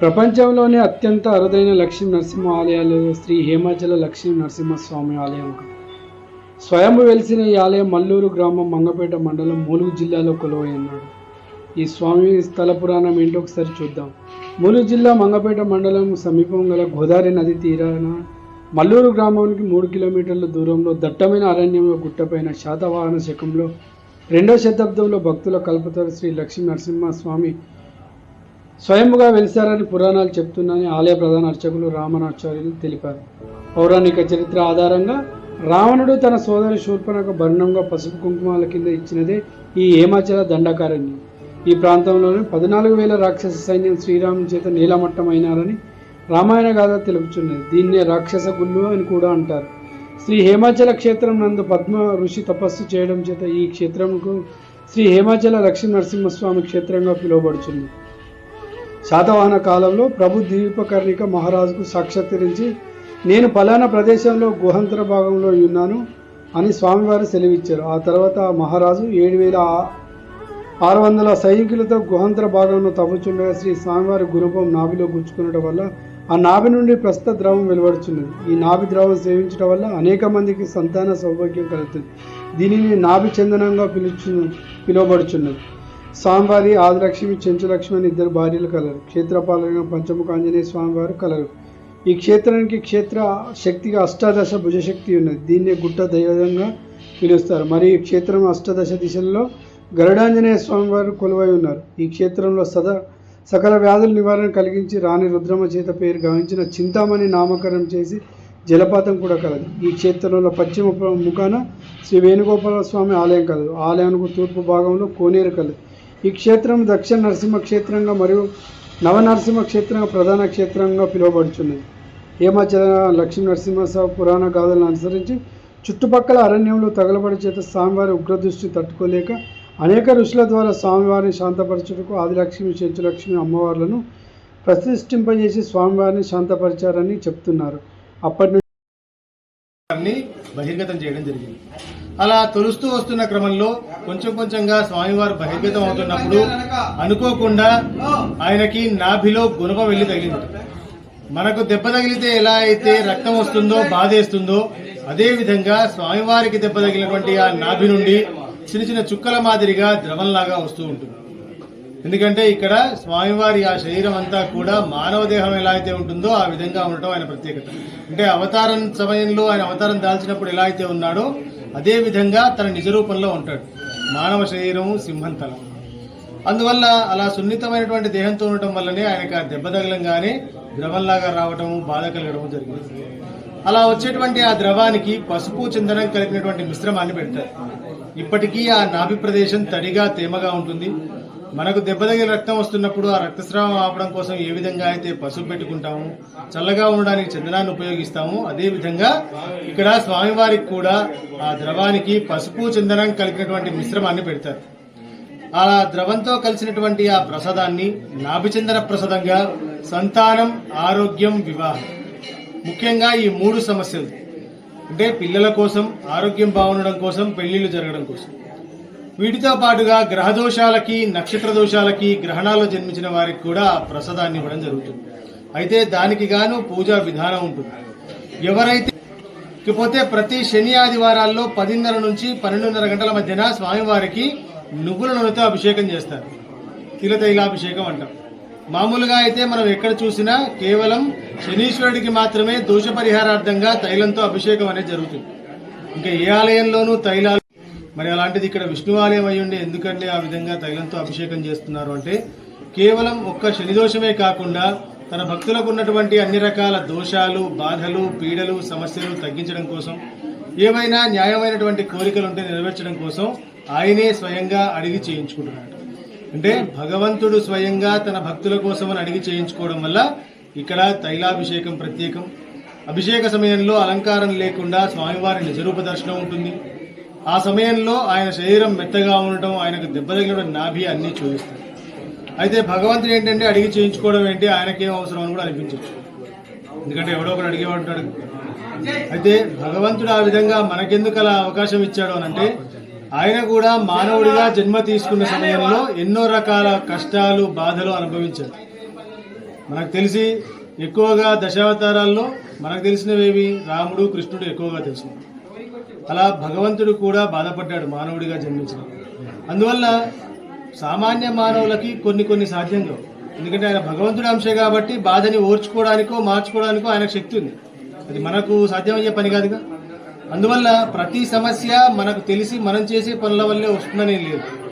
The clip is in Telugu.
ప్రపంచంలోనే అత్యంత అరుదైన లక్ష్మీ నరసింహ ఆలయాలు శ్రీ హేమాచల లక్ష్మీ నరసింహస్వామి ఆలయం. స్వయం వెలిసిన ఈ ఆలయం మల్లూరు గ్రామం మంగపేట మండలం ములుగు జిల్లాలో కొలువైనాడు ఈ స్వామి స్థల పురాణం ఏంటో ఒకసారి చూద్దాం. ములుగు జిల్లా మంగపేట మండలం సమీపం గల గోదావరి నది తీరాన మల్లూరు గ్రామానికి మూడు కిలోమీటర్ల దూరంలో దట్టమైన అరణ్యంలో గుట్టపైన శాతవాహన శకంలో రెండో శతాబ్దంలో భక్తుల కల్పతరు శ్రీ లక్ష్మీ నరసింహ స్వామి స్వయంగా వెలిశారని పురాణాలు చెప్తున్నాయని ఆలయ ప్రధాన అర్చకులు రామనాచార్యులు తెలిపారు. పౌరాణిక చరిత్ర ఆధారంగా రావణుడు తన సోదరి శూర్పణకు భరణంగా పసుపు కుంకుమాల కింద ఇచ్చినదే ఈ హేమాచల దండకారణ్యం. ఈ ప్రాంతంలోని పద్నాలుగు వేల రాక్షస సైన్యం శ్రీరాముని చేత నీలమట్టమైనారని రామాయణ గాథ తెలుపుచున్నది. దీన్నే రాక్షస గుళ్ళు అని కూడా అంటారు. శ్రీ హేమాచల క్షేత్రం నందు పద్మ ఋషి తపస్సు చేయడం చేత ఈ క్షేత్రంకు శ్రీ హేమాచల లక్ష్మీ నరసింహస్వామి క్షేత్రంగా పిలువబడుచుంది శాతవాహన కాలంలో ప్రభు దీపకర్ణిక మహారాజుకు సాక్షాత్కరించి నేను పలానా ప్రదేశంలో గుహంతర భాగంలో ఉన్నాను అని స్వామివారు సెలవిచ్చారు. ఆ తర్వాత మహారాజు ఏడు వేల ఆరు వందల సైనికులతో గుహంతర భాగంలో తవ్వుచుండగా శ్రీ స్వామివారి గురుపం నాభిలో గుచ్చుకునడం వల్ల ఆ నాభి నుండి ప్రస్తుత ద్రవం వెలువడుచున్నది. ఈ నాభి ద్రవం సేవించడం వల్ల అనేక మందికి సంతాన సౌభాగ్యం కలుగుతుంది. దీనిని నాభి చందనంగా పిలుచు పిలువబడుచున్నది. స్వామివారి ఆదిలక్ష్మి చెంచులక్ష్మి అని ఇద్దరు భార్యలు కలరు. క్షేత్రపాలన పంచముఖ ఆంజనేయ స్వామివారు కలరు. ఈ క్షేత్రానికి క్షేత్ర శక్తిగా అష్టాదశ భుజశక్తి ఉన్నది. దీన్ని గుట్ట దైవంగా పిలుస్తారు. మరియు ఈ క్షేత్రం అష్టాదశ దిశల్లో గరుడాంజనేయ స్వామివారు కొలువై ఉన్నారు. ఈ క్షేత్రంలో సదా సకల వ్యాధుల నివారణ కలిగించి రాణి రుద్రమ చేత పేరు గావించిన చింతామణి నామకరణం చేసి జలపాతం కూడా కలదు. ఈ క్షేత్రంలో పశ్చిమ ముఖాన శ్రీ వేణుగోపాల స్వామి ఆలయం కలదు. ఆలయానికి తూర్పు భాగంలో కోనేరు కలదు. ఈ క్షేత్రం దక్షిణ నరసింహ క్షేత్రంగా మరియు నవనరసింహ క్షేత్రంగా ప్రధాన క్షేత్రంగా పిలువబడుచున్నది. హేమాచల లక్ష్మీ నరసింహ పురాణ గాథలను అనుసరించి చుట్టుపక్కల అరణ్యంలో తగలబడి చేత స్వామివారి ఉగ్రదృష్టి తట్టుకోలేక అనేక ఋషుల ద్వారా స్వామివారిని శాంతపరచుటకు ఆదిలక్ష్మి చెంచులక్ష్మి అమ్మవార్లను ప్రతిష్ఠింపజేసి స్వామివారిని శాంతపరిచారని చెప్తున్నారు. అప్పటి నుంచి బహిర్గతం చేయడం జరిగింది. అలా తొలుస్తూ వస్తున్న క్రమంలో కొంచెం కొంచెంగా స్వామివారు బహిర్గతం అవుతున్నప్పుడు అనుకోకుండా ఆయనకి నాభిలో గుణప వెళ్ళి తగిలింది. మనకు దెబ్బ తగిలితే ఎలా అయితే రక్తం వస్తుందో బాధేస్తుందో అదేవిధంగా స్వామివారికి దెబ్బ తగిలినటువంటి ఆ నాభి నుండి చిన్న చిన్న చుక్కల మాదిరిగా ద్రవంలాగా వస్తూ ఉంటుంది. ఎందుకంటే ఇక్కడ స్వామివారి ఆ శరీరం అంతా కూడా మానవ దేహం ఎలా అయితే ఉంటుందో ఆ విధంగా ఉండటం ఆయన ప్రత్యేకత. అంటే అవతారం సమయంలో ఆయన అవతారం దాల్చినప్పుడు ఎలా అయితే ఉన్నాడో అదే విధంగా తన నిజ రూపంలో ఉంటాడు. మానవ శరీరము సింహం తల అందువల్ల అలా సున్నితమైనటువంటి దేహంతో ఉండటం వల్లనే ఆయనకు ఆ దెబ్బ తగలంగానే ద్రవంలాగా రావడం బాధ కలగడం జరిగింది. అలా వచ్చేటువంటి ఆ ద్రవానికి పసుపు చందనం కలిపినటువంటి మిశ్రమాన్ని పెడతారు. ఇప్పటికీ ఆ నాభి ప్రదేశం తడిగా తేమగా ఉంటుంది. మనకు దెబ్బ తగిలి రక్తం వస్తున్నప్పుడు ఆ రక్తస్రావం ఆపడం కోసం ఏ విధంగా అయితే పసుపు పెట్టుకుంటాము చల్లగా ఉండడానికి చందనాన్ని ఉపయోగిస్తాము అదేవిధంగా ఇక్కడ స్వామివారికి కూడా ఆ ద్రవానికి పసుపు చందనం కలిపినటువంటి మిశ్రమాన్ని పెడతారు. ఆ ద్రవంతో కలిసినటువంటి ఆ ప్రసాదాన్ని నాభిచందన ప్రసాదంగా సంతానం ఆరోగ్యం వివాహం. ముఖ్యంగా ఈ మూడు సమస్యలు. అంటే పిల్లల కోసం ఆరోగ్యం బాగుండడం కోసం పెళ్ళిళ్ళు జరగడం కోసం. వీటితో పాటుగా గ్రహ దోషాలకి నక్షత్ర దోషాలకి గ్రహణాల్లో జన్మించిన వారికి కూడా ప్రసాదాన్ని ఇవ్వడం జరుగుతుంది. అయితే దానికి గాను పూజా విధానం ఉంటుంది. ఎవరైతే ఇకపోతే ప్రతి శని ఆదివారాల్లో పదిన్నర నుంచి పన్నెండున్నర గంటల మధ్యన స్వామివారికి నువ్వుల నూనెతో అభిషేకం చేస్తారు. తిలతైలాభిషేకం అంటాం. మామూలుగా అయితే మనం ఎక్కడ చూసినా కేవలం శనీశ్వరుడికి మాత్రమే దోష పరిహారార్థంగా తైలంతో అభిషేకం అనేది జరుగుతుంది. ఇంకా ఏ ఆలయంలోనూ తైలాలు మరి అలాంటిది ఇక్కడ విష్ణు ఆలయం అయ్యుండి ఎందుకంటే ఆ విధంగా తైలంతో అభిషేకం చేస్తున్నారు అంటే కేవలం ఒక్క శని దోషమే కాకుండా తన భక్తులకు ఉన్నటువంటి అన్ని రకాల దోషాలు బాధలు పీడలు సమస్యలు తగ్గించడం కోసం ఏవైనా న్యాయమైనటువంటి కోరికలు ఉంటే నెరవేర్చడం కోసం ఆయనే స్వయంగా అడిగి చేయించుకుంటున్నాడు. అంటే భగవంతుడు స్వయంగా తన భక్తుల కోసం అని అడిగి చేయించుకోవడం వల్ల ఇక్కడ తైలాభిషేకం ప్రత్యేకం. అభిషేక సమయంలో అలంకారం లేకుండా స్వామివారి నిజరూప దర్శనం ఉంటుంది. ఆ సమయంలో ఆయన శరీరం మెత్తగా ఉండటం ఆయనకు దెబ్బతగిన నాభి అన్నీ చూపిస్తాయి. అయితే భగవంతుడు ఏంటంటే అడిగి చేయించుకోవడం ఏంటి? ఆయనకేం అవసరం అని కూడా అనిపించవచ్చు ఎందుకంటే ఎవడో ఒకడు అడిగేవాడు ఉంటాడు. అయితే భగవంతుడు ఆ విధంగా మనకెందుకు అలా అవకాశం ఇచ్చాడు అని అంటే ఆయన కూడా మానవుడిగా జన్మ తీసుకున్న సమయంలో ఎన్నో రకాల కష్టాలు బాధలు అనుభవించారు. మనకు తెలిసి ఎక్కువగా దశావతారాల్లో మనకు తెలిసినవేవి రాముడు కృష్ణుడు ఎక్కువగా తెలుసు. అలా భగవంతుడు కూడా బాధపడ్డాడు మానవుడిగా జన్మించిన. అందువల్ల సామాన్య మానవులకి కొన్ని కొన్ని సాధ్యం కావు. ఎందుకంటే ఆయన భగవంతుడి అంశే కాబట్టి బాధని ఓర్చుకోవడానికో మార్చుకోవడానికో ఆయనకు శక్తి ఉంది. అది మనకు సాధ్యమయ్యే పని కాదుగా. అందువల్ల ప్రతి సమస్య మనకు తెలిసి మనం చేసే పనుల వల్లే వస్తుందని లేదు.